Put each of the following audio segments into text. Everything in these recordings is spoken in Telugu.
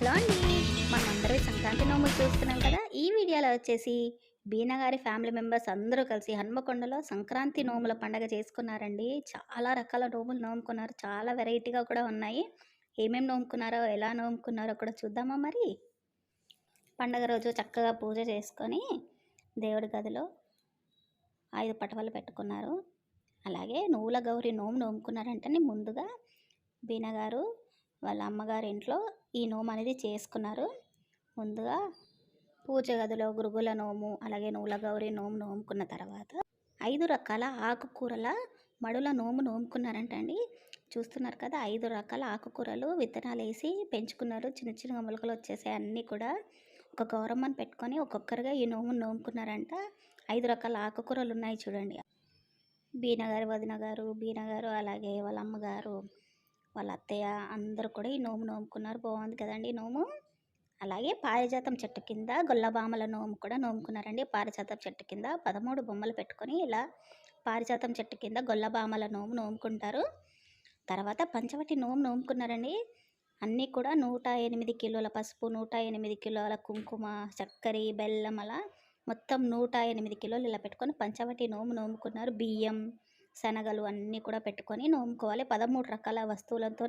హలో అండి. మనందరం సంక్రాంతి నోములు చూస్తున్నాం కదా ఈ వీడియోలో వచ్చేసి బీనగారి ఫ్యామిలీ మెంబర్స్ అందరూ కలిసి హన్మకొండలో సంక్రాంతి నోముల పండగ చేసుకున్నారండి. చాలా రకాల నోములు నోముకున్నారు. చాలా వెరైటీగా కూడా ఉన్నాయి. ఏమేమి నోముకున్నారో ఎలా నోముకున్నారో కూడా చూద్దామా మరి? పండగ రోజు చక్కగా పూజ చేసుకొని దేవుడి గదిలో ఐదు పటవలు పెట్టుకున్నారు. అలాగే నువ్వుల గౌరి నోము నోముకున్నారంటేనే ముందుగా. బీనగారు వాళ్ళ అమ్మగారి ఇంట్లో ఈ నోము అనేది చేసుకున్నారు. ముందుగా పూజ గదిలో గురుగుల నోము అలాగే నూల గౌరి నోము నోముకున్న తర్వాత ఐదు రకాల ఆకుకూరల మడుల నోము నోముకున్నారంటండి చూస్తున్నారు కదా ఐదు రకాల ఆకుకూరలు విత్తనాలు వేసి పెంచుకున్నారు. చిన్న చిన్న మొలకలు వచ్చేసాయి. అన్నీ కూడా ఒక గౌరమ్మని పెట్టుకొని ఒక్కొక్కరుగా ఈ నోమును నోముకున్నారంట. ఐదు రకాల ఆకుకూరలు ఉన్నాయి చూడండి. బీనగారు వదిన గారు బీనగారు అలాగే వాళ్ళ అమ్మగారు వాళ్ళ అత్తయ్య అందరూ కూడా ఈ నోము నోముకున్నారు. బాగుంది కదండి నోము? అలాగే పారిజాతం చెట్టు కింద గొల్లబామల నోము కూడా నోముకున్నారండి. పారిజాతం చెట్టు కింద పదమూడు బొమ్మలు పెట్టుకొని ఇలా పారిజాతం చెట్టు కింద గొల్లబామల నోము నోముకుంటారు. తర్వాత పంచవటి నోము నోముకున్నారండి. అన్నీ కూడా నూట ఎనిమిది కిలోల పసుపు నూట ఎనిమిది కిలోల కుంకుమ చక్కెర బెల్లం అలా మొత్తం నూట ఎనిమిది కిలోలు ఇలా పెట్టుకొని పంచవటి నోము నోముకున్నారు. బియ్యం శనగలు అన్నీ కూడా పెట్టుకొని నోముకోవాలి. పదమూడు రకాల వస్తువులతో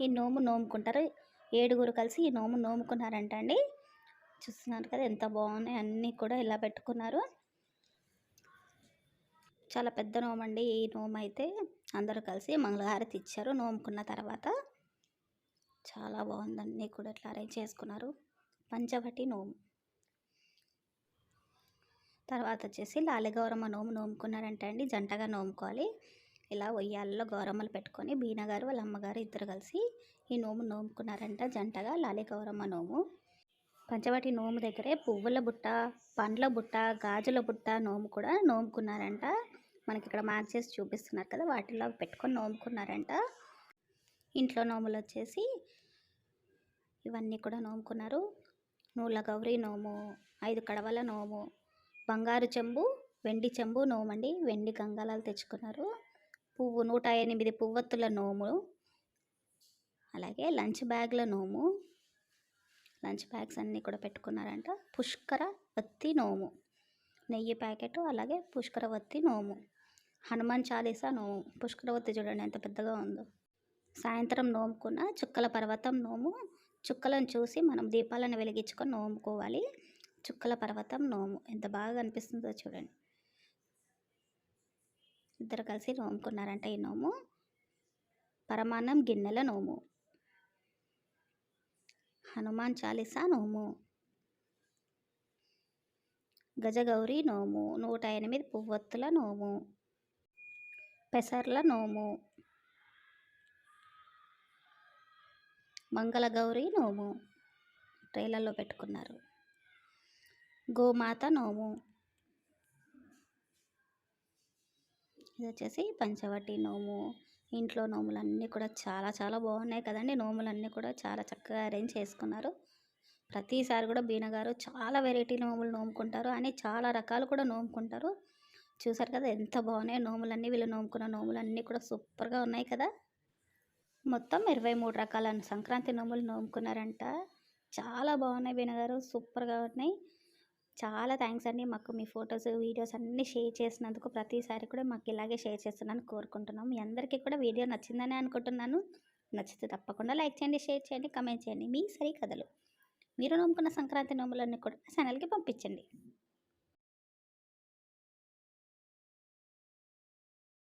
ఈ నోము నోముకుంటారు. ఏడుగురు కలిసి ఈ నోము నోముకున్నారంట అండి. చూస్తున్నారు కదా ఎంత బాగున్నాయి. అన్నీ కూడా ఇలా పెట్టుకున్నారు. చాలా పెద్ద నోము అండి ఈ నోము అయితే అందరూ కలిసి మంగళహారతి ఇచ్చారు నోముకున్న తర్వాత. చాలా బాగుంది. అన్నీ కూడా ఇట్లా అరేంజ్ చేసుకున్నారు. పంచవటి నోము. తర్వాత వచ్చేసి లాలిగౌరమ్మ నోము నోముకున్నారంటే అండి. జంటగా నోముకోవాలి. ఇలా ఉయ్యాలలో గౌరమ్మలు పెట్టుకొని బీనగారు వాళ్ళ అమ్మగారు ఇద్దరు కలిసి ఈ నోము నోముకున్నారంట జంటగా లాలి గౌరమ్మ నోము. పంచవటి నోము దగ్గరే పువ్వుల బుట్ట పండ్ల బుట్ట గాజుల బుట్ట నోము కూడా నోముకున్నారంట. మనకి ఇక్కడ మార్క్ చేసి చూపిస్తున్నారు కదా వాటిలో పెట్టుకొని నోముకున్నారంట. ఇంట్లో నోములు వచ్చేసి ఇవన్నీ కూడా నోముకున్నారు. నూల గౌరీ నోము ఐదు కడవల నోము బంగారు చెంబు వెండి చెంబు నోమండి. వెండి గంగాలాలు తెచ్చుకున్నారు. పువ్వు నూట ఎనిమిది పువ్వొత్తుల నోము. అలాగే లంచ్ బ్యాగ్ల నోము. లంచ్ బ్యాగ్స్ అన్నీ కూడా పెట్టుకున్నారంట. పుష్కర వత్తి నోము. నెయ్యి ప్యాకెట్ అలాగే పుష్కర వత్తి నోము. హనుమాన్ చాలీసా నోము. పుష్కర వత్తి చూడండి ఎంత పెద్దగా ఉందో. సాయంత్రం నోముకున్న చుక్కల పర్వతం నోము. చుక్కలను చూసి మనం దీపాలను వెలిగించుకొని నోముకోవాలి. చుక్కల పర్వతం నోము. ఎంత బాగా అనిపిస్తుందో చూడండి. ఇద్దరు కలిసి నోముకున్నారంట ఈ నోము. పరమాన్నం గిన్నెల నోము. హనుమాన్ చాలీసా నోము. గజగౌరి నోము. నూట ఎనిమిది పువ్వొత్తుల నోము. పెసర్ల నోము. మంగళగౌరి నోము. ట్రైలర్లో పెట్టుకున్నారు. గోమాత నోము. ఇది వచ్చేసి పంచవటి నోము. ఇంట్లో నోములన్నీ కూడా చాలా చాలా బాగున్నాయి కదండి. నోములన్నీ కూడా చాలా చక్కగా అరేంజ్ చేసుకున్నారు. ప్రతిసారి కూడా బీనగారు చాలా వెరైటీ నోములు నోముకుంటారు. అని చాలా రకాలు కూడా నోముకుంటారు. చూసారు కదా ఎంత బాగున్నాయి నోములన్నీ. వీళ్ళు నోముకున్న నోములన్నీ కూడా సూపర్గా ఉన్నాయి కదా. మొత్తం ఇరవై మూడు రకాల సంక్రాంతి నోములు నోముకున్నారంట. చాలా బాగున్నాయి బీనగారు సూపర్గా ఉన్నాయి. చాలా థ్యాంక్స్ అండి. మాకు మీ ఫొటోస్ వీడియోస్ అన్నీ షేర్ చేసినందుకు ప్రతిసారి కూడా మాకు ఇలాగే షేర్ చేస్తున్నాను కోరుకుంటున్నాం. మీ అందరికీ కూడా వీడియో నచ్చిందని అనుకుంటున్నాను. నచ్చితే తప్పకుండా లైక్ చేయండి షేర్ చేయండి కమెంట్ చేయండి. మీ సరి కథలు మీరు నమ్ముకున్న సంక్రాంతి నోములన్నీ కూడా ఛానల్కి పంపించండి.